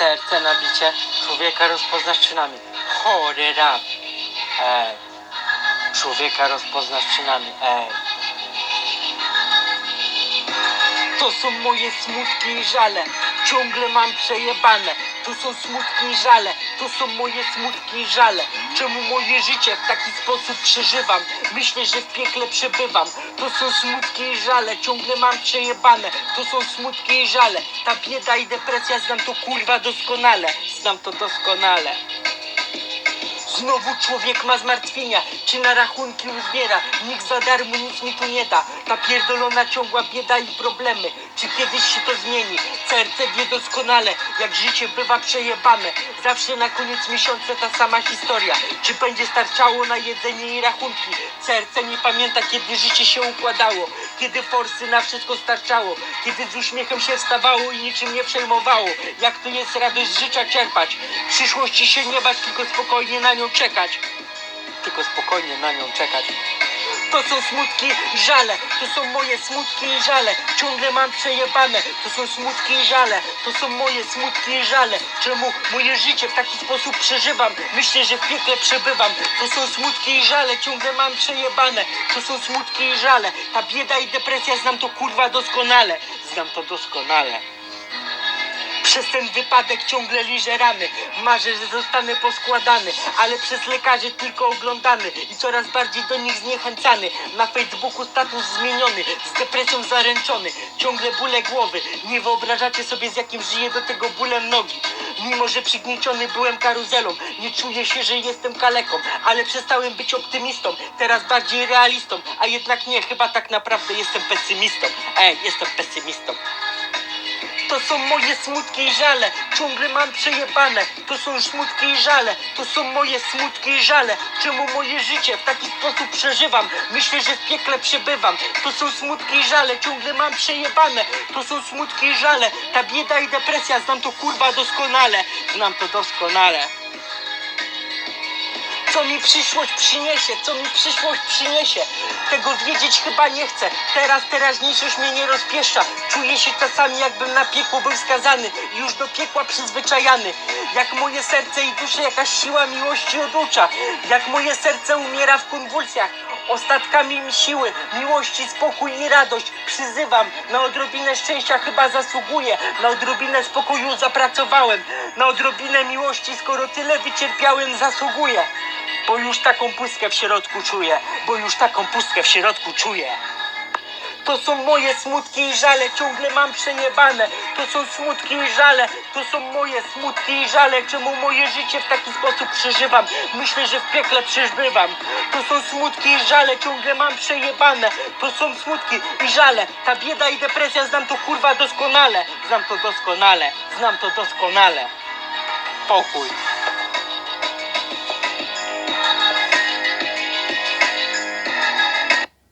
CRC nabicie człowieka rozpoznasz czynami. Chory rap. Ej. Człowieka rozpoznasz czynami. Ej. Są moje smutki i żale. Ciągle mam przejebane. To są smutki i żale. To są moje smutki i żale. Czemu moje życie w taki sposób przeżywam? Myślę, że w piekle przebywam. To są smutki i żale. Ciągle mam przejebane. To są smutki i żale. Ta bieda i depresja znam to kurwa doskonale. Znam to doskonale. Znowu człowiek ma zmartwienia, czy na rachunki uzbiera, nikt za darmo nic mi tu nie da. Ta pierdolona ciągła bieda i problemy, czy kiedyś się to zmieni? Serce wie doskonale, jak życie bywa przejebane. Zawsze na koniec miesiąca ta sama historia, czy będzie starczało na jedzenie i rachunki? Serce nie pamięta, kiedy życie się układało, kiedy forsy na wszystko starczało, kiedy z uśmiechem się wstawało i niczym nie przejmowało. Jak to jest radość z życia czerpać, przyszłości się nie bać, tylko spokojnie na nią czekać. Tylko spokojnie na nią czekać. Są smutki i żale, to są moje smutki i żale. Ciągle mam przejebane, to są smutki i żale, to są moje smutki i żale. Czemu moje życie w taki sposób przeżywam? Myślę, że w piekle przebywam. To są smutki i żale, ciągle mam przejebane. To są smutki i żale. Ta bieda i depresja znam to kurwa doskonale. Znam to doskonale. Przez ten wypadek ciągle liżę rany. Marzę, że zostanę poskładany, ale przez lekarzy tylko oglądany i coraz bardziej do nich zniechęcany. Na Facebooku status zmieniony, z depresją zaręczony, ciągle bóle głowy. Nie wyobrażacie sobie, z jakim żyję do tego bólem nogi. Mimo, że przygnieciony byłem karuzelą, nie czuję się, że jestem kaleką, ale przestałem być optymistą, teraz bardziej realistą, a jednak nie, chyba tak naprawdę jestem pesymistą. Ej, jestem pesymistą. To są moje smutki i żale, ciągle mam przejebane. To są smutki i żale, to są moje smutki i żale. Czemu moje życie w taki sposób przeżywam? Myślę, że w piekle przebywam. To są smutki i żale, ciągle mam przejebane. To są smutki i żale, ta bieda i depresja, znam to kurwa doskonale. Znam to doskonale. Co mi przyszłość przyniesie, co mi przyszłość przyniesie. Tego wiedzieć chyba nie chcę. Teraz teraźniejszość mnie nie rozpieszcza. Czuję się czasami jakbym na piekło był skazany. Już do piekła przyzwyczajany. Jak moje serce i duszę jakaś siła miłości oducza. Jak moje serce umiera w konwulsjach. Ostatkami mi siły, miłości, spokój i radość przyzywam. Na odrobinę szczęścia chyba zasługuję. Na odrobinę spokoju zapracowałem. Na odrobinę miłości, skoro tyle wycierpiałem, zasługuję. Bo już taką pustkę w środku czuję. Bo już taką pustkę w środku czuję. To są moje smutki i żale, ciągle mam przejebane. To są smutki i żale, to są moje smutki i żale. Czemu moje życie w taki sposób przeżywam? Myślę, że w piekle przeżywam. To są smutki i żale, ciągle mam przejebane. To są smutki i żale. Ta bieda i depresja znam to kurwa doskonale. Znam to doskonale, znam to doskonale. Pokój.